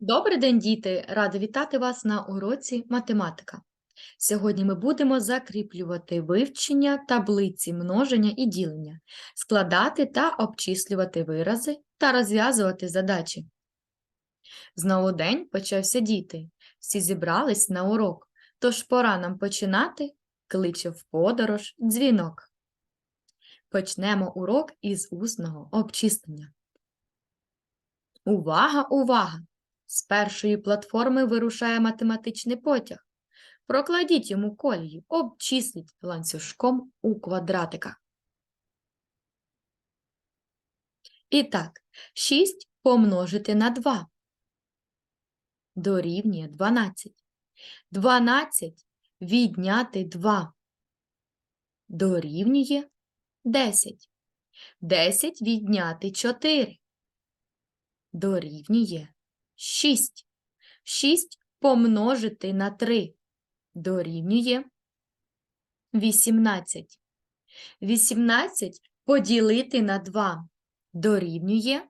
Добрий день, діти! Рада вітати вас на уроці математика. Сьогодні ми будемо закріплювати вивчення таблиці множення і ділення, складати та обчислювати вирази та розв'язувати задачі. Знову день почався діти. Всі зібрались на урок, тож пора нам починати, кличе в подорож дзвінок. Почнемо урок із усного обчислення. Увага, увага! З першої платформи вирушає математичний потяг. Прокладіть йому колію, обчисліть ланцюжком у квадратиках. І так, 6 помножити на 2 дорівнює 12. 12 відняти 2 дорівнює 10. 10 відняти 4 дорівнює 6. 6 помножити на 3 дорівнює 18. 18 поділити на 2 дорівнює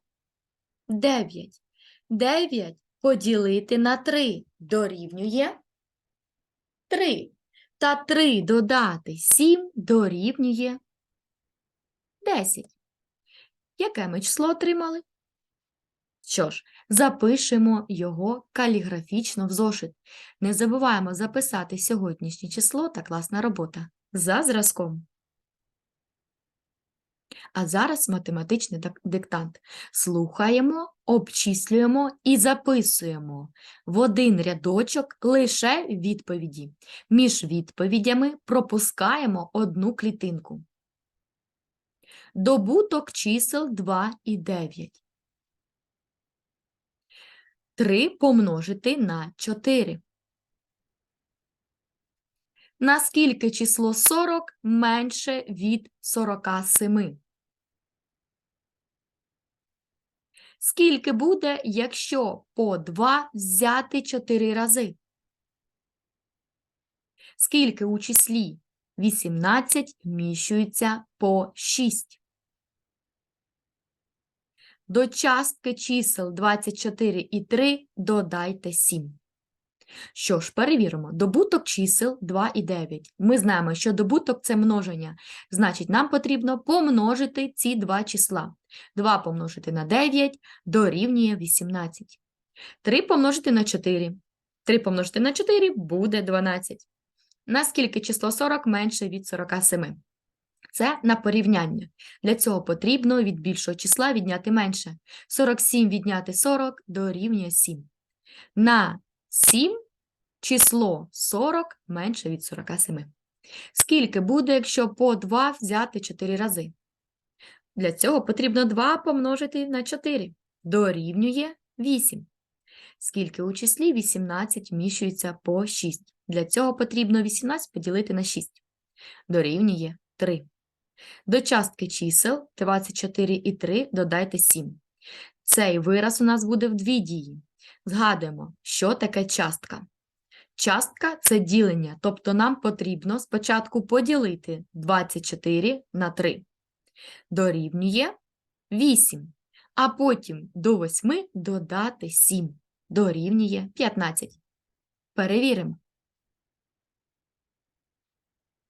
9. 9 поділити на 3 дорівнює 3. Та 3 додати 7 дорівнює 10. Яке ми число отримали? Що ж, запишемо його каліграфічно в зошит. Не забуваємо записати сьогоднішнє число та класна робота за зразком. А зараз математичний диктант. Слухаємо, обчислюємо і записуємо в один рядочок лише відповіді. Між відповідями пропускаємо одну клітинку. Добуток чисел 2 і 9. 3 помножити на 4. Наскільки число 40 менше від 47? Скільки буде, якщо по 2 взяти 4 рази? Скільки у числі 18 вміщується по 6? До частки чисел 24 і 3 додайте 7. Що ж, перевіримо. Добуток чисел 2 і 9. Ми знаємо, що добуток – це множення. Значить, нам потрібно помножити ці два числа. 2 помножити на 9 дорівнює 18. 3 помножити на 4. 3 помножити на 4 буде 12. Наскільки число 40 менше від 47? Це на порівняння. Для цього потрібно від більшого числа відняти менше. 47 відняти 40 дорівнює 7. На 7 число 40 менше від 47. Скільки буде, якщо по 2 взяти 4 рази? Для цього потрібно 2 помножити на 4. Дорівнює 8. Скільки у числі 18 вміщується по 6. Для цього потрібно 18 поділити на 6. Дорівнює 3. До частки чисел 24 і 3 додайте 7. Цей вираз у нас буде в дві дії. Згадуємо, що таке частка. Частка – це ділення, тобто нам потрібно спочатку поділити 24 на 3. Дорівнює 8, а потім до 8 додати 7. Дорівнює 15. Перевіримо.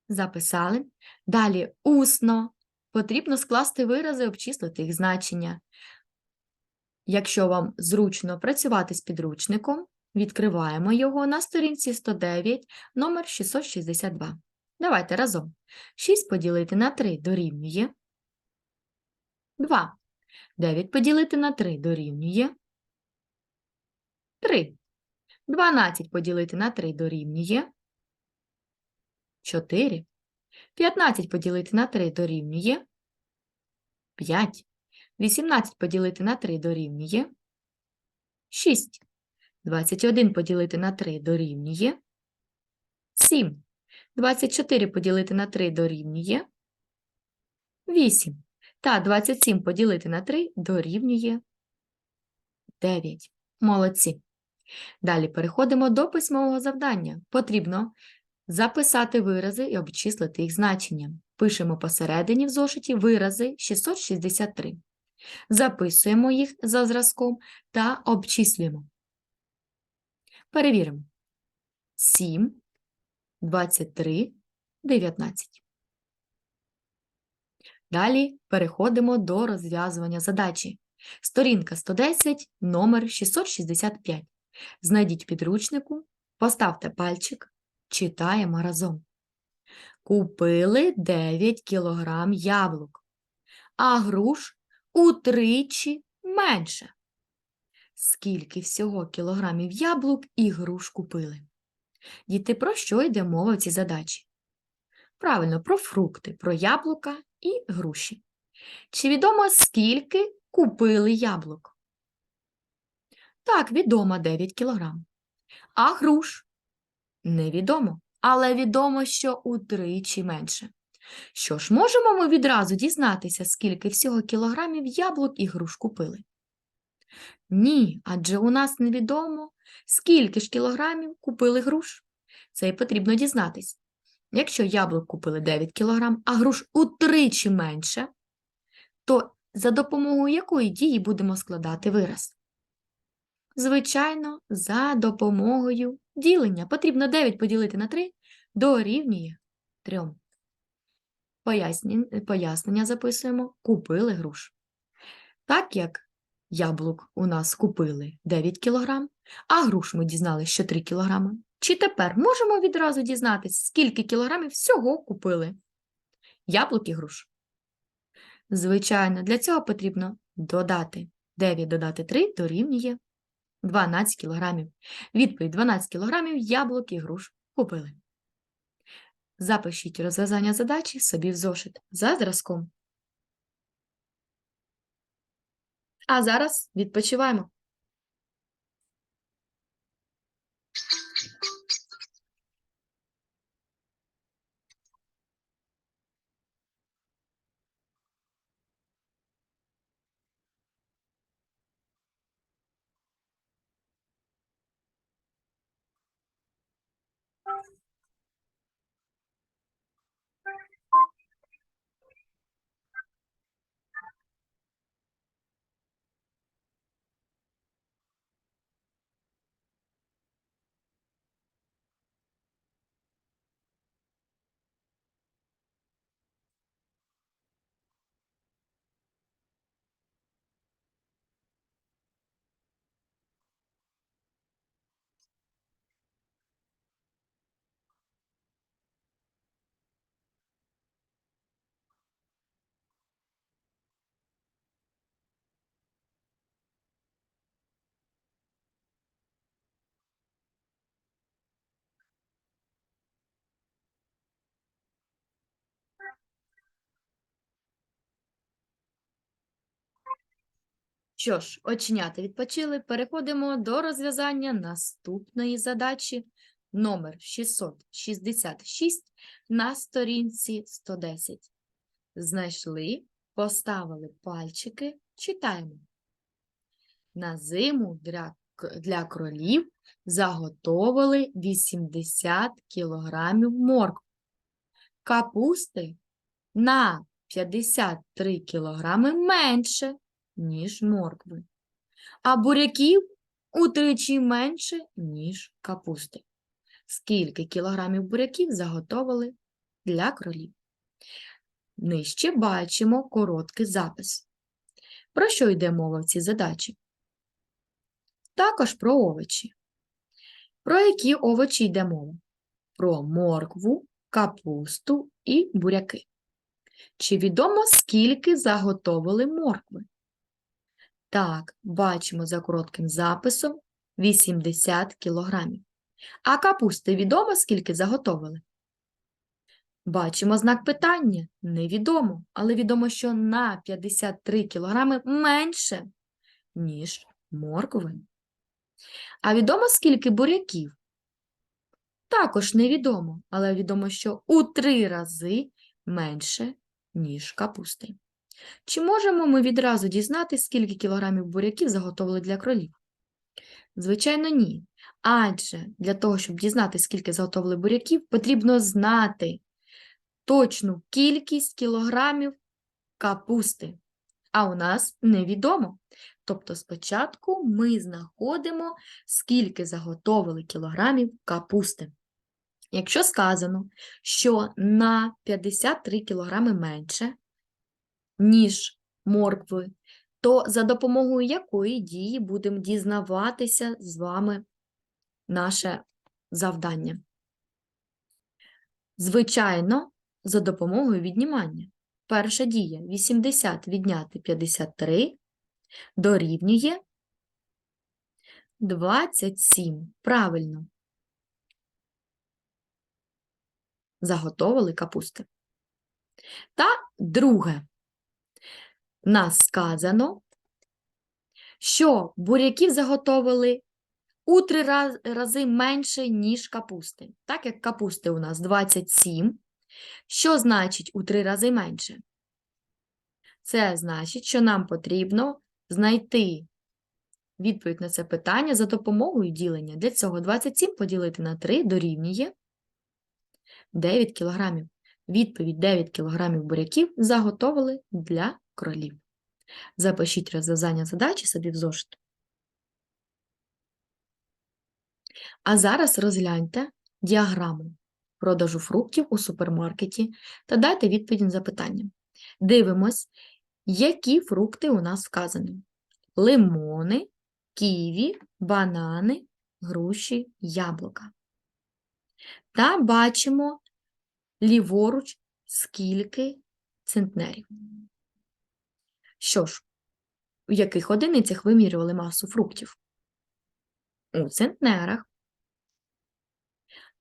Записали. Далі усно. Потрібно скласти вирази, обчислити їх значення. Якщо вам зручно працювати з підручником, відкриваємо його на сторінці 109, номер 662. Давайте разом. 6 поділити на 3 дорівнює 2. 9 поділити на 3 дорівнює 3. 12 поділити на 3 дорівнює 4. 15 поділити на 3 дорівнює 5. 18 поділити на 3 дорівнює 6. 21 поділити на 3 дорівнює 7. 24 поділити на 3 дорівнює 8. Та 27 поділити на 3 дорівнює 9. Молодці. Далі переходимо до письмового завдання. Потрібно записати вирази і обчислити їх значення. Пишемо посередині в зошиті вирази 663. Записуємо їх за зразком та обчислюємо. Перевіримо. 7, 23, 19. Далі переходимо до розв'язування задачі. Сторінка 110, номер 665. Знайдіть підручнику, поставте пальчик, читаємо разом. Купили 9 кілограм яблук, а груш утричі менше. Скільки всього кілограмів яблук і груш купили? Діти, про що йде мова в цій задачі? Правильно, про фрукти, про яблука і груші. Чи відомо, скільки купили яблук? Так, відомо 9 кілограм. А груш? Невідомо, але відомо, що утричі менше. Що ж, можемо ми відразу дізнатися, скільки всього кілограмів яблук і груш купили? Ні, адже у нас невідомо, скільки ж кілограмів купили груш. Це і потрібно дізнатись. Якщо яблук купили 9 кілограм, а груш утричі менше, то за допомогою якої дії будемо складати вираз? Звичайно, за допомогою ділення. Потрібно 9 поділити на 3 дорівнює 3. Пояснення, пояснення записуємо. Купили груш. Так як яблук у нас купили 9 кг, а груш ми дізналися, що 3 кг. Чи тепер можемо відразу дізнатися, скільки кілограмів всього купили? Яблук і груш. Звичайно, для цього потрібно додати 9 додати 3 дорівнює 12 кілограмів. Відповідь 12 кілограмів яблук і груш купили. Запишіть розв'язання задачі собі в зошит за зразком. А зараз відпочиваємо. Bye. Що ж, оченята відпочили, переходимо до розв'язання наступної задачі номер 666 на сторінці 110. Знайшли, поставили пальчики, читаємо. На зиму для, для кролів заготовили 80 кілограмів моркви. Капусти на 53 кілограми менше, ніж моркви, а буряків утричі менше, ніж капусти. Скільки кілограмів буряків заготовили для кролів? Нижче бачимо короткий запис. Про що йде мова в цій задачі? Також про овочі. Про які овочі йде мова? Про моркву, капусту і буряки. Чи відомо, скільки заготовили моркви? Так, бачимо за коротким записом 80 кілограмів. А капусти відомо, скільки заготовили? Бачимо знак питання. Невідомо, але відомо, що на 53 кілограми менше, ніж моркви. А відомо, скільки буряків? Також невідомо, але відомо, що у три рази менше, ніж капусти. Чи можемо ми відразу дізнатися, скільки кілограмів буряків заготовили для кролів? Звичайно, ні. Адже для того, щоб дізнатися, скільки заготовили буряків, потрібно знати точну кількість кілограмів капусти. а у нас невідомо. Тобто спочатку ми знаходимо, скільки заготовили кілограмів капусти. Якщо сказано, що на 53 кілограми менше, ніж моркви, то за допомогою якої дії будемо дізнаватися з вами наше завдання? Звичайно, за допомогою віднімання. Перша дія 80 відняти 53 дорівнює 27. Правильно. Заготовили капусти. Та друге. Нас сказано, що буряків заготовили у три рази менше, ніж капусти. Так як капусти у нас 27, що значить у три рази менше? Це значить, що нам потрібно знайти відповідь на це питання за допомогою ділення. Для цього 27 поділити на 3 дорівнює 9 кілограмів. Відповідь 9 кілограмів буряків заготовили для кролів. Запишіть розв'язання задачі собі в зошит. А зараз розгляньте діаграму продажу фруктів у супермаркеті та дайте відповідь на запитання. Дивимось, які фрукти у нас вказані: лимони, ківі, банани, груші, яблука. Та бачимо ліворуч, скільки центнерів. Що ж, у яких одиницях вимірювали масу фруктів? У центнерах.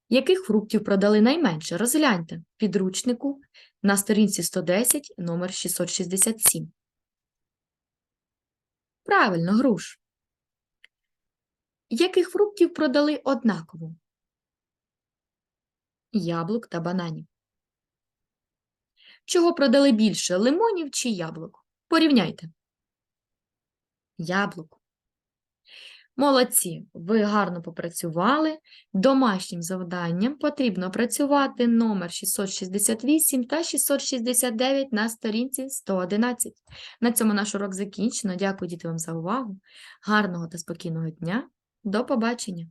Яких фруктів продали найменше? Розгляньте в підручнику на сторінці 110, номер 667. Правильно, груш. Яких фруктів продали однаково? Яблук та бананів. Чого продали більше лимонів чи яблук? Порівняйте. Яблук. Молодці, ви гарно попрацювали. Домашнім завданням потрібно працювати номер 668 та 669 на сторінці 111. На цьому наш урок закінчено. Дякую діти вам за увагу. Гарного та спокійного дня. До побачення!